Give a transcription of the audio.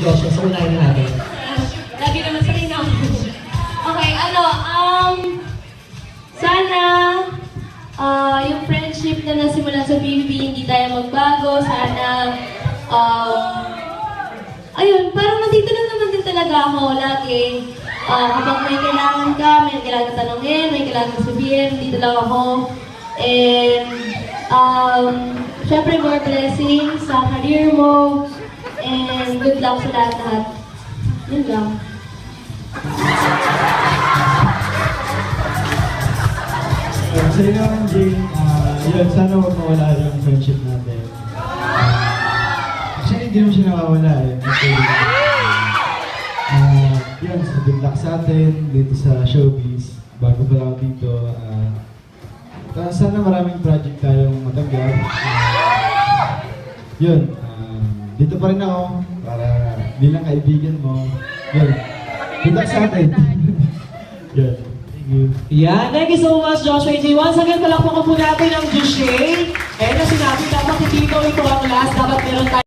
Joshua, so unahin natin. Lagi naman sa ako. Okay, ano, um, sana, ah, yung friendship na nasimulan sa BBB, hindi tayo magbago. Sana, um, ayun, parang nandito lang naman din talaga ako lagi. Ah, kapag may kailangan ka, may kailangan tanongin, may kailangan sabihin, dito lang ako. And, um, syempre more blessings sa career mo. And good luck sa lahat-lahat. Yun lang. Uh, sa'yo naman, Jane, ah, yun, sana huwag mawala yung friendship natin. Uh, actually, hindi naman siya nawawala eh. Kasi, ah, yun, so good luck sa atin dito sa showbiz. Bago pa lang dito. ah, ta- sana maraming project tayong matanggap. Ah, yun, dito pa rin ako para bilang kaibigan mo. Yan. Good luck sa atin. Yan. Thank you. Yan. Thank you so much, Joshua J. Once again, talakpakan po natin ang Duchesne. Kaya na sinabi, dapat hindi ito ito ang last. Dapat meron tayo.